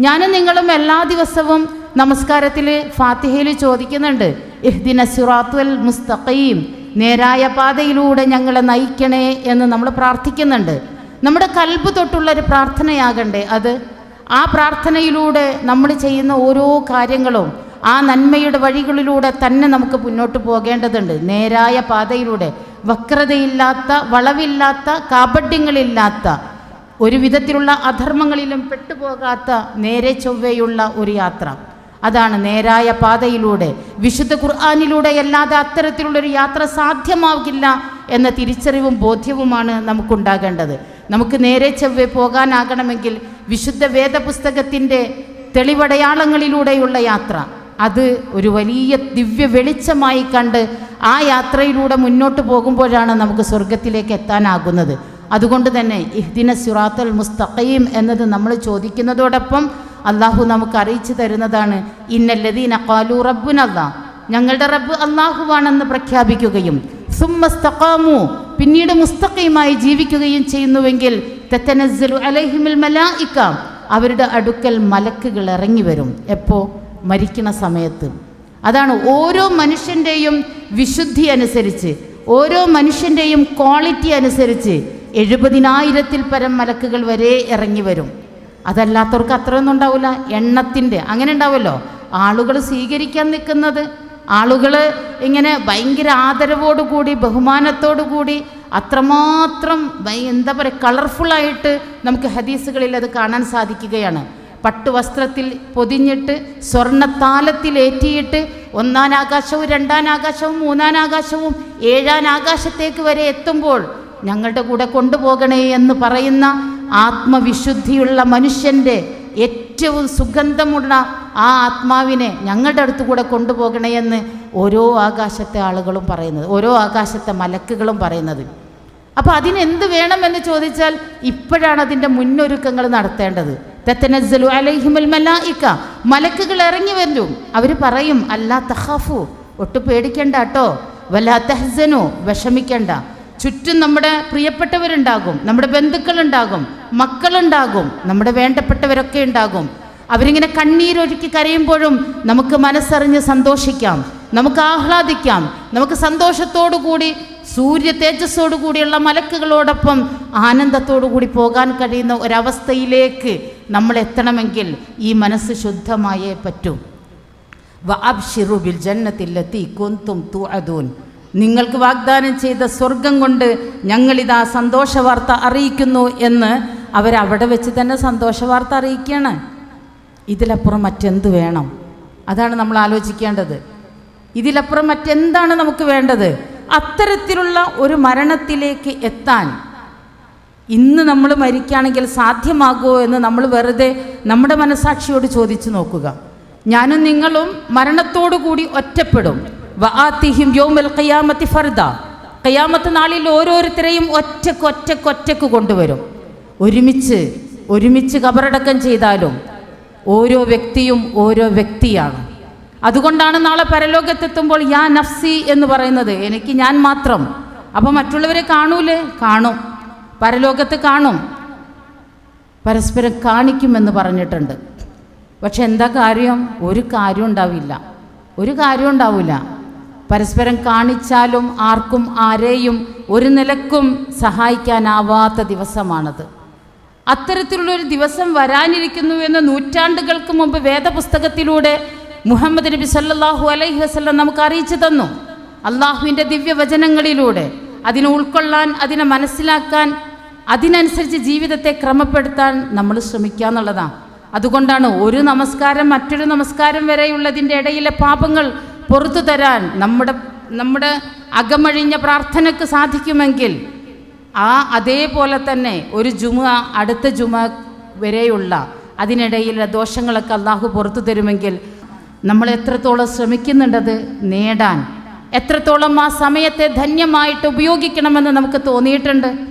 ഞാനും നിങ്ങളും എല്ലാ ദിവസവും നമസ്കാരത്തിൽ ഫാത്തിഹയിൽ ചോദിക്കുന്നുണ്ട് ഇഹ്ദിന മുസ്തഖീം നേരായ പാതയിലൂടെ ഞങ്ങളെ നയിക്കണേ എന്ന് നമ്മൾ പ്രാർത്ഥിക്കുന്നുണ്ട്. നമ്മുടെ കൽബ് തൊട്ടുള്ള ഒരു പ്രാർത്ഥനയാകണ്ടേ? അത് ആ പ്രാർത്ഥനയിലൂടെ നമ്മൾ ചെയ്യുന്ന ഓരോ കാര്യങ്ങളും ആ നന്മയുടെ വഴികളിലൂടെ തന്നെ നമുക്ക് മുന്നോട്ട് പോകേണ്ടതുണ്ട്. നേരായ പാതയിലൂടെ. വക്രതയില്ലാത്ത വളവില്ലാത്ത കാപഡ്യങ്ങളില്ലാത്ത ഒരു വിധത്തിലുള്ള അധർമ്മങ്ങളിലും പെട്ടുപോകാത്ത നേരെ ചൊവ്വയുള്ള ഒരു യാത്ര. അതാണ് നേരായ പാതയിലൂടെ വിശുദ്ധ ഖുർആാനിലൂടെ അല്ലാതെ അത്തരത്തിലുള്ളൊരു യാത്ര സാധ്യമാകില്ല എന്ന തിരിച്ചറിവും ബോധ്യവുമാണ് നമുക്കുണ്ടാകേണ്ടത്. നമുക്ക് നേരെ ചൊവ്വെ പോകാനാകണമെങ്കിൽ വിശുദ്ധ വേദപുസ്തകത്തിന്റെ തെളിവടയാളങ്ങളിലൂടെയുള്ള യാത്ര. അത് ഒരു വലിയ ദിവ്യ വെളിച്ചമായി കണ്ട് ആ യാത്രയിലൂടെ മുന്നോട്ട് പോകുമ്പോഴാണ് നമുക്ക് സ്വർഗത്തിലേക്ക് എത്താനാകുന്നത്. അതുകൊണ്ട് തന്നെ ഇഹ്ദിന സിറാത്തുൽ മുസ്തഖീം എന്നത് നമ്മൾ ചോദിക്കുന്നതോടൊപ്പം അള്ളാഹു നമുക്ക് അറിയിച്ചു തരുന്നതാണ്. ഇന്നല്ലദീന ഖാലു റബ്ബുനല്ലാ ഞങ്ങളുടെ റബ്ബ് അള്ളാഹുവാണെന്ന് പ്രഖ്യാപിക്കുകയും സുമ്മസ്തഖാമു പിന്നീട് മുസ്തഖീമായി ജീവിക്കുകയും ചെയ്യുന്നുവെങ്കിൽ തെത്തനസ്സലു അലൈഹിമിൽ മലായിക്ക. അവരുടെ അടുക്കൽ മലക്കുകൾ ഇറങ്ങി വരും. എപ്പോൾ മരിക്കുന്ന സമയത്ത്. അതാണ് ഓരോ മനുഷ്യന്റെയും വിശുദ്ധി അനുസരിച്ച് ഓരോ മനുഷ്യന്റെയും ക്വാളിറ്റി അനുസരിച്ച് എഴുപതിനായിരത്തിൽ പരം മലക്കുകൾ വരെ ഇറങ്ങി വരും. അതല്ലാത്തവർക്ക് അത്രയൊന്നും ഉണ്ടാവില്ല എണ്ണത്തിന്റെ. അങ്ങനെ ഉണ്ടാവുമല്ലോ ആളുകൾ സ്വീകരിക്കാൻ നിൽക്കുന്നത്. ആളുകൾ ഇങ്ങനെ ഭയങ്കര ആദരവോടുകൂടി ബഹുമാനത്തോടുകൂടി അത്രമാത്രം എന്താ പറയുക കളർഫുള്ളായിട്ട് നമുക്ക് ഹദീസുകളിൽ അത് കാണാൻ സാധിക്കുകയാണ്. പട്ടുവസ്ത്രത്തിൽ പൊതിഞ്ഞിട്ട് സ്വർണത്താലത്തിൽ ഏറ്റിയിട്ട് ഒന്നാം ആകാശവും രണ്ടാം ആകാശവും മൂന്നാം ആകാശവും ഏഴാം ആകാശത്തേക്ക് വരെ എത്തുമ്പോൾ ഞങ്ങളുടെ കൂടെ കൊണ്ടുപോകണേ എന്ന് പറയുന്ന ആത്മവിശുദ്ധിയുള്ള മനുഷ്യന്റെ ഏറ്റവും സുഗന്ധമുള്ള ആ ആത്മാവിനെ ഞങ്ങളുടെ അടുത്ത് കൂടെ കൊണ്ടുപോകണേ എന്ന് ഓരോ ആകാശത്തെ ആളുകളും പറയുന്നത് ഓരോ ആകാശത്തെ മലക്കുകളും പറയുന്നത്. അപ്പോൾ അതിനെന്ത് വേണമെന്ന് ചോദിച്ചാൽ ഇപ്പോഴാണ് അതിന്റെ മുന്നൊരുക്കങ്ങൾ നടത്തേണ്ടത്. തെത്തനസ്സലു അലൈഹിമുൽ മലായിക്ക മലക്കുകൾ ഇറങ്ങി വരും. അവർ പറയും അല്ലാ തഹാഫു ഒട്ടും പേടിക്കണ്ട കേട്ടോ. വല്ലാ തെഹ്സനു വിഷമിക്കണ്ട. ചുറ്റും നമ്മുടെ പ്രിയപ്പെട്ടവരുണ്ടാകും നമ്മുടെ ബന്ധുക്കളുണ്ടാകും മക്കളുണ്ടാകും നമ്മുടെ വേണ്ടപ്പെട്ടവരൊക്കെ ഉണ്ടാകും. അവരിങ്ങനെ കണ്ണീരൊരുക്കി കരയുമ്പോഴും നമുക്ക് മനസ്സറിഞ്ഞ് സന്തോഷിക്കാം നമുക്ക് ആഹ്ലാദിക്കാം നമുക്ക് സന്തോഷത്തോടു കൂടി സൂര്യ തേജസ്സോടു കൂടിയുള്ള മലക്കുകളോടൊപ്പം ആനന്ദത്തോടു കൂടി പോകാൻ കഴിയുന്ന ഒരവസ്ഥയിലേക്ക് നമ്മൾ എത്തണമെങ്കിൽ ഈ മനസ്സ് ശുദ്ധമായേ പറ്റൂ. വഅബ്ശിറു ബിൽ ജന്നത്തില്ലത്തി കുന്തും തുഅദൂൻ. നിങ്ങൾക്ക് വാഗ്ദാനം ചെയ്ത സ്വർഗം കൊണ്ട് ഞങ്ങളിതാ സന്തോഷ വാർത്ത അറിയിക്കുന്നു എന്ന് അവരവിടെ വെച്ച് തന്നെ സന്തോഷ വാർത്ത അറിയിക്കുകയാണ്. ഇതിലപ്പുറം മറ്റെന്ത് വേണം? അതാണ് നമ്മൾ ആലോചിക്കേണ്ടത്. ഇതിലപ്പുറം മറ്റെന്താണ് നമുക്ക് വേണ്ടത്? അത്തരത്തിലുള്ള ഒരു മരണത്തിലേക്ക് എത്താൻ ഇന്ന് നമ്മൾ മരിക്കുകയാണെങ്കിൽ സാധ്യമാകുമോ എന്ന് നമ്മൾ വെറുതെ നമ്മുടെ മനസാക്ഷിയോട് ചോദിച്ചു നോക്കുക. ഞാനും നിങ്ങളും മരണത്തോടു കൂടി ഒറ്റപ്പെടും. വആത്തിഹിം യോമൽ ഖിയാമത്തി ഫർദ. ഖിയാമത്ത് നാളിൽ ഓരോരുത്തരെയും ഒറ്റയ്ക്ക് ഒറ്റയ്ക്ക് ഒറ്റയ്ക്ക് കൊണ്ടുവരും. ഒരുമിച്ച് ഒരുമിച്ച് കബറടക്കം ചെയ്താലും ഓരോ വ്യക്തിയും ഓരോ വ്യക്തിയാണ്. അതുകൊണ്ടാണ് നാളെ പരലോകത്തെത്തുമ്പോൾ യാ നഫ്സി എന്ന് പറയുന്നത്. എനിക്ക് ഞാൻ മാത്രം. അപ്പോൾ മറ്റുള്ളവരെ കാണൂലേ? കാണും. പരലോകത്ത് കാണും. പരസ്പരം കാണിക്കുമെന്ന് പറഞ്ഞിട്ടുണ്ട്. പക്ഷെ എന്താ കാര്യം? ഒരു കാര്യം ഉണ്ടാവില്ല. ഒരു കാര്യം ഉണ്ടാവില്ല. പരസ്പരം കാണിച്ചാലും ആർക്കും ആരെയും ഒരു നിലക്കും സഹായിക്കാനാവാത്ത ദിവസമാണത്. അത്തരത്തിലുള്ളൊരു ദിവസം വരാനിരിക്കുന്നു എന്ന് നൂറ്റാണ്ടുകൾക്ക് മുമ്പ് വേദപുസ്തകത്തിലൂടെ മുഹമ്മദ് നബി സല്ലാഹു അലൈഹി വസ്ലം നമുക്ക് അറിയിച്ചു തന്നു. അള്ളാഹുവിന്റെ ദിവ്യവചനങ്ങളിലൂടെ അതിനെ ഉൾക്കൊള്ളാൻ അതിനെ മനസ്സിലാക്കാൻ അതിനനുസരിച്ച് ജീവിതത്തെ ക്രമപ്പെടുത്താൻ നമ്മൾ ശ്രമിക്കുക എന്നുള്ളതാണ്. അതുകൊണ്ടാണ് ഒരു നമസ്കാരം മറ്റൊരു നമസ്കാരം വരെയുള്ളതിന്റെ ഇടയിലെ പാപങ്ങൾ പുറത്തു തരാൻ നമ്മുടെ നമ്മുടെ അകമഴിഞ്ഞ പ്രാർത്ഥനയ്ക്ക് സാധിക്കുമെങ്കിൽ ആ അതേപോലെ തന്നെ ഒരു ജുമ അടുത്ത ജുമ വരെയുള്ള അതിനിടയിലെ ദോഷങ്ങളൊക്കെ അള്ളാഹു പുറത്തു തരുമെങ്കിൽ നമ്മൾ എത്രത്തോളം ശ്രമിക്കുന്നുണ്ടത് നേടാൻ. എത്രത്തോളം ആ സമയത്തെ ധന്യമായിട്ട് ഉപയോഗിക്കണമെന്ന് നമുക്ക് തോന്നിയിട്ടുണ്ട്?